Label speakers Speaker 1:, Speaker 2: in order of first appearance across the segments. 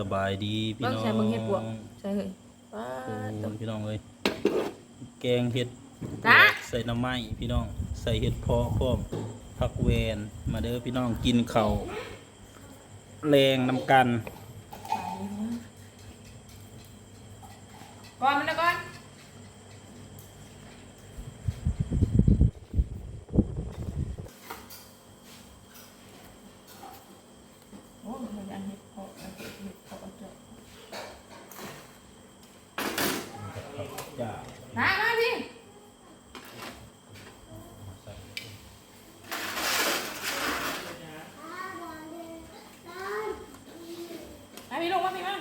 Speaker 1: สบายดีพี่
Speaker 2: เบิ่ง
Speaker 1: น้อง
Speaker 2: ใส่เบิ่งเฮ็ดบวกใช่เฮ้ยว้า
Speaker 1: โอ้
Speaker 2: ตบ
Speaker 1: ยพี่น้องเอ้ยแกงเห็ด
Speaker 2: จ้า
Speaker 1: ใส่น้ำไม้พี่น้อง ใส่เห็ดเพาะพร้อมผักแวนมาเด้อพี่น้องกินข้าวแรงน้ำกัน
Speaker 2: ก่อนมันนะก่อนโอ้มันยังเฮ็ดเพาะเฮ็ดเพาะเจ้า
Speaker 1: จ้า
Speaker 2: มามาพี่มาพี่ลงมาพี่มา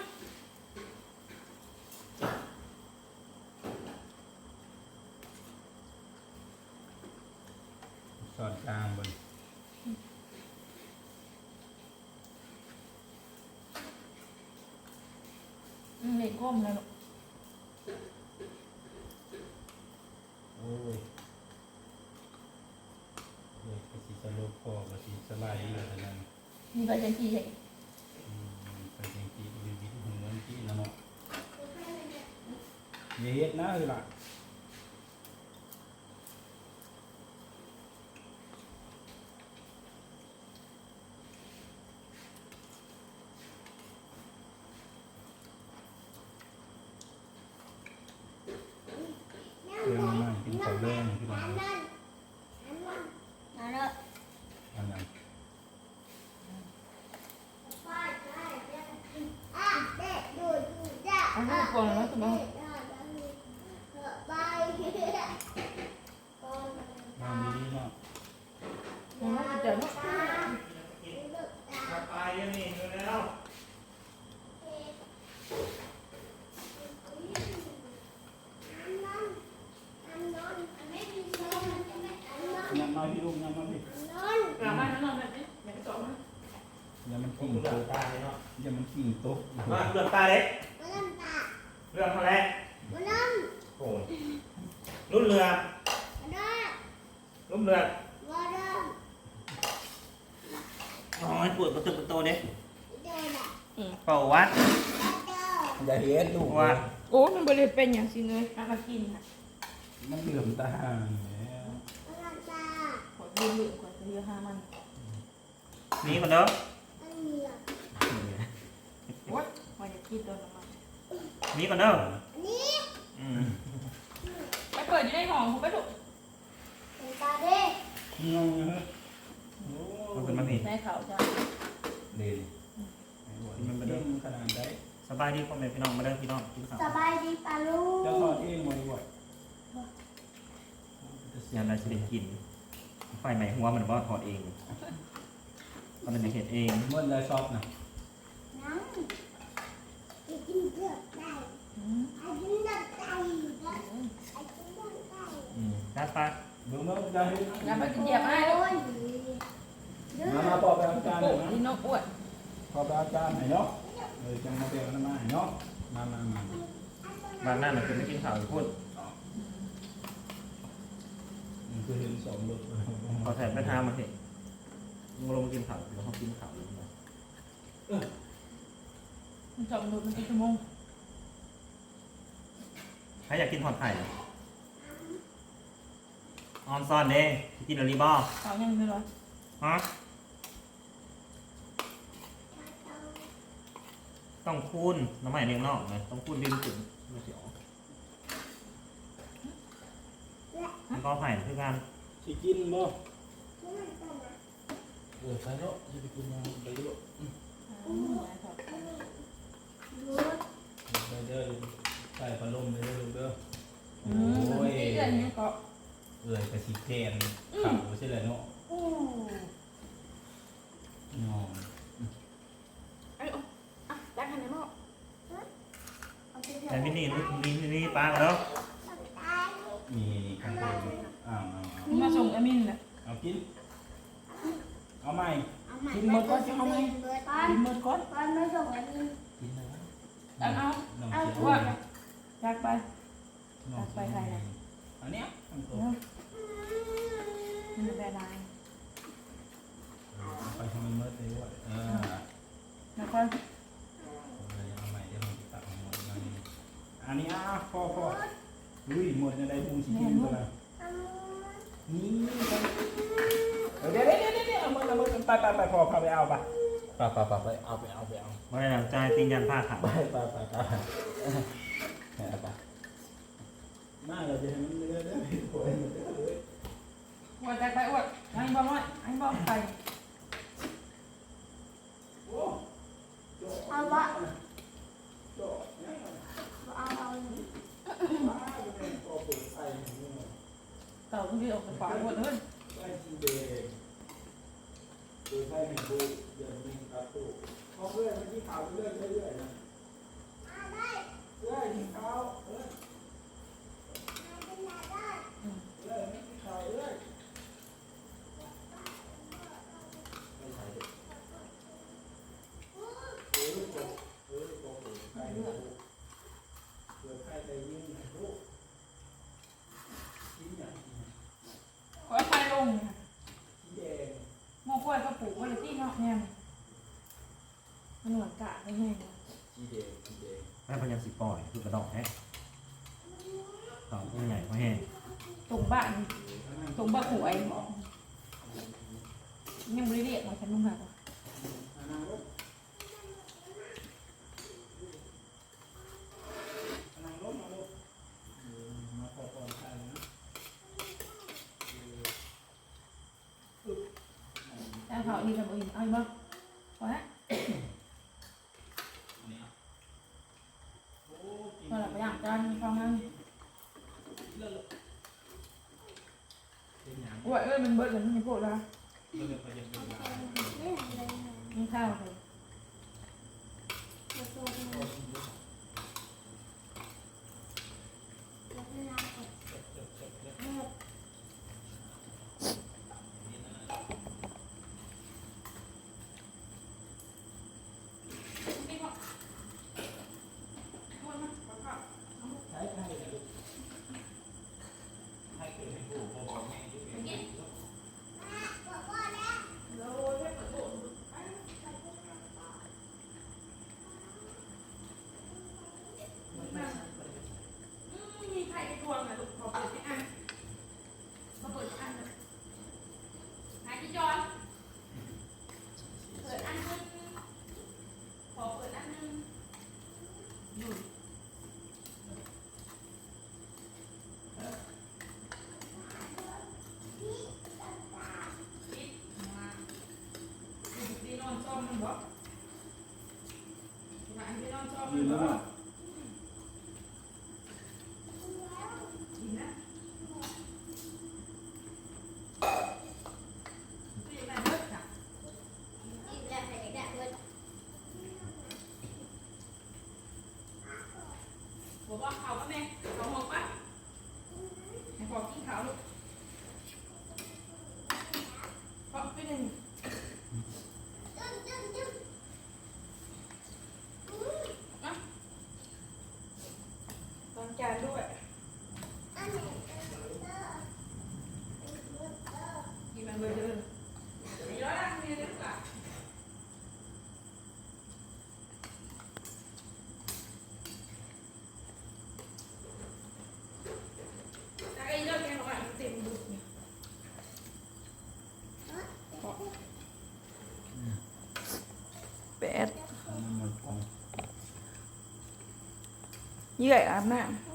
Speaker 1: สอดกลางบน
Speaker 2: อืม เล็กก้มแล้วลูก
Speaker 1: โอ้ยเดี๋ยวกระสีสโลปคอกระสีสไลด์อะไรนั่น
Speaker 2: มีใบจันทีให้
Speaker 1: อืมไปจริงจีวิวิหุ่นเงินจีแล้วเนาะอย่าเฮ็ดนะคือล่ะ เรื่องมากกินข้าวแรงพี่น้องอันนั้น
Speaker 2: เอาลู ก่อนแล้วถูกไหม
Speaker 1: นอนดีๆเนาะ
Speaker 2: เอาลูกเดี๋ยวลูก
Speaker 3: ไปยังนี่แล้ว
Speaker 1: ยังน้อยพี่ลูกยังน้อยพี่
Speaker 2: กลับมาแล้วนอนแบบนี้แบบนี้ต่อมา
Speaker 1: อย่ามัน
Speaker 3: ผ
Speaker 1: ขิ
Speaker 3: ม
Speaker 1: ง
Speaker 3: เลื
Speaker 1: โต๊ะ
Speaker 3: ตาเลยเนาะ
Speaker 1: อย่ามันขิงโต๊ะ
Speaker 3: มาเลือดตาเล็กเรื่องอะไรโอ้ยรุ่นเรือ รุ่นเรือโอ้ยปวดประตูประตูเด็กเป่าวัด
Speaker 1: อย่าเฮ็ดลูก
Speaker 3: ว่า
Speaker 2: โอ้มันบริเป็นอย่างสิเลยเอามากินค่ะ
Speaker 1: มันเหลื่อมตาแล้ว
Speaker 2: ขวดยืมเหลืองขวดเยอะห้ามัน
Speaker 3: นี่มันเด้อ
Speaker 2: โอ๊ยว่าจะกินโดนน้ำมัน
Speaker 3: นี่มันเด้ออืม
Speaker 2: ไปเปิดอยู่ในห้องผมไปถูก
Speaker 1: งงเฮ้ยโอ้
Speaker 3: มันเป็นมาพี่
Speaker 2: ในเขาจ้ะ
Speaker 1: เด่นมันเป็นเรื่องขนาดใด
Speaker 3: สบายดีพ่อแม่พี่น้องมาเด้อพี่น้องกินข้าว
Speaker 4: สบายดีปะลู
Speaker 1: จะ
Speaker 4: ก
Speaker 1: ทอดเองบ่อย
Speaker 3: ยันอะไรจะได้กิน ไฟไหม้หัวมันว่าถอดเองตอนนั้นจะเห็นเอง
Speaker 1: ๆเมื่อไรซอฟนะ
Speaker 4: นังไอ้กินเกือบได้
Speaker 2: อืม
Speaker 4: ไอ้กินเกือบได้ไอ้กินเกือบได้
Speaker 3: อืมจัดไป
Speaker 1: เบิ่งเบิ่งจะเฮ็ด
Speaker 2: อย่าไปกินเหยียบให้ลูก
Speaker 4: โอ้ย
Speaker 1: มามาปอกไปเอาจานห
Speaker 2: โอ้
Speaker 1: น่อย
Speaker 2: ย
Speaker 1: นะ
Speaker 2: นกอ้วน
Speaker 1: ปอกไปเอาจานให้เนาะเออจังมาเดี๋ยวน้ำมาให้เนาะมามามา
Speaker 3: บางหน้ามันคือไม่กินข้าวพูด
Speaker 1: มันคือเห็นสองรถ
Speaker 3: ขอแถมไปทางมาเถอะมึงลงมากินข้าวแล้วเขากินข้าวอยู่นะ
Speaker 2: มันจอมดูมันกี่ชั่วโมง
Speaker 3: ใครอยากกินหอดไข่ ออนซอนเด้กินอะไรบ้า
Speaker 2: เขายังไม่ร้อย
Speaker 3: ฮะต้องคูณน้ำใหม่เลี้ยงนอกไงต้องคูณดินถึงไม่เสียวมันก็ไผ่คือกัน
Speaker 1: สิกินบ่เออใส่เนาะจะไปกินยังไปดู
Speaker 2: อืมได้ครับ
Speaker 1: ไปเด้อใส่พัดลมเลยเด้อลูกเด้อ
Speaker 2: อืมมันมีเดือนนี้ก็
Speaker 1: เอ้ยกระสิแทนข้าวใช่เลยเนาะ
Speaker 2: โอ้
Speaker 1: นอน
Speaker 2: ไอ้โอ้อะได้ขนาดนั้น
Speaker 3: แต่มินี่มินี่นี่ปลาแล้ว
Speaker 1: มีข้างบนอ้าวอ้าวอ้าว
Speaker 2: มาส่งอามินแหละ
Speaker 1: เอากิน เอาใหม่
Speaker 2: กินหมดก่อนจะเอาไหม
Speaker 4: ตอน
Speaker 2: กินหมดก่อน
Speaker 4: ตอนไม่ส่งอันนี้
Speaker 1: กินนะ
Speaker 2: เอาเอา
Speaker 1: น้อง
Speaker 4: เอา
Speaker 1: เขียว
Speaker 2: ว่าอยากไป
Speaker 1: น้อง
Speaker 2: ไปใครนะ
Speaker 1: อันเนี้ย
Speaker 2: ไป
Speaker 1: ไปไปพอพาไปเอาไปไปไปไปไปเอาไปเอาไปเอา
Speaker 3: ไม่หลังใจติงยันผ้าขาว
Speaker 1: ไปไปไปไปมาเราจะให้มันเรื่อยๆไปอ
Speaker 2: วดไปอวดอันบอมอันบอ
Speaker 1: มไป แห้ง
Speaker 2: มันหนวดกะไม่แห้ง
Speaker 1: แม่พยายา
Speaker 3: มสิปล่อยคือกระดอกแฮะดอกมันใหญ่กว่าแห้ง
Speaker 2: ตรงบ้านตรงบ้านหวไอ้บ่
Speaker 1: ยั
Speaker 2: ง
Speaker 1: ไม่ได้เรียก
Speaker 2: มาฉันนุ่งหา họ đi làm ủi ơi bơ quá rồi là phải làm cho anh không ăn. Vậy ơi mình bơi gần như bộ ra. Mình sao rồi. ยื่อย
Speaker 1: อา
Speaker 2: บน้ำ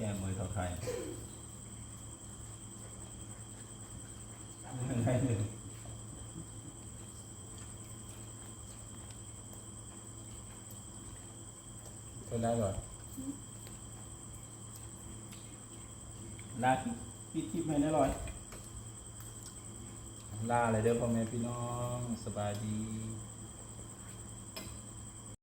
Speaker 5: แก้มือเท่าไทยได้หนึ่ง
Speaker 1: เท่าได้บ่
Speaker 5: ลาที่ปิดคลิปให้ได้ร้อย
Speaker 1: ลาเลยเด้อพ่อแม่พี่น้องสบายดี